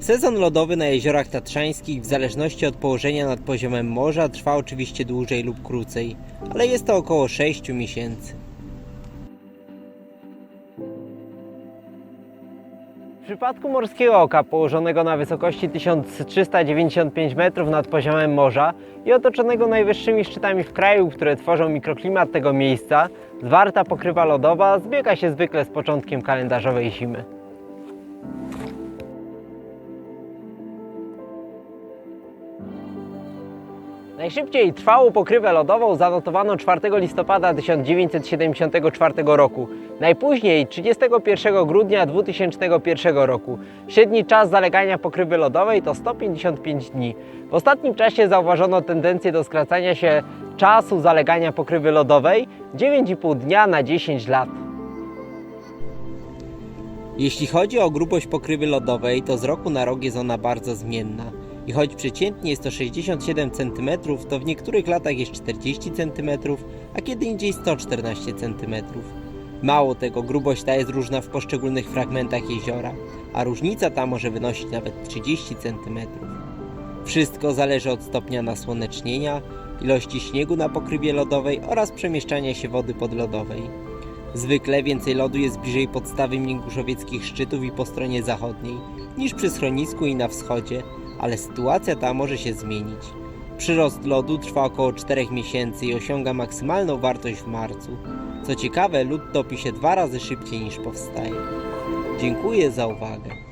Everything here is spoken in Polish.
Sezon lodowy na jeziorach tatrzańskich w zależności od położenia nad poziomem morza trwa oczywiście dłużej lub krócej, ale jest to około 6 miesięcy. W przypadku Morskiego Oka, położonego na wysokości 1395 metrów nad poziomem morza i otoczonego najwyższymi szczytami w kraju, które tworzą mikroklimat tego miejsca, zwarta pokrywa lodowa zbiega się zwykle z początkiem kalendarzowej zimy. Najszybciej trwałą pokrywę lodową zanotowano 4 listopada 1974 roku, najpóźniej 31 grudnia 2001 roku. Średni czas zalegania pokrywy lodowej to 155 dni. W ostatnim czasie zauważono tendencję do skracania się czasu zalegania pokrywy lodowej 9,5 dnia na 10 lat. Jeśli chodzi o grubość pokrywy lodowej, to z roku na rok jest ona bardzo zmienna. I choć przeciętnie jest to 67 cm, to w niektórych latach jest 40 cm, a kiedy indziej 114 cm. Mało tego, grubość ta jest różna w poszczególnych fragmentach jeziora, a różnica ta może wynosić nawet 30 cm. Wszystko zależy od stopnia nasłonecznienia, ilości śniegu na pokrywie lodowej oraz przemieszczania się wody podlodowej. Zwykle więcej lodu jest bliżej podstawy minguszowieckich szczytów i po stronie zachodniej, niż przy schronisku i na wschodzie, ale sytuacja ta może się zmienić. Przyrost lodu trwa około 4 miesięcy i osiąga maksymalną wartość w marcu. Co ciekawe, lód topi się dwa razy szybciej niż powstaje. Dziękuję za uwagę.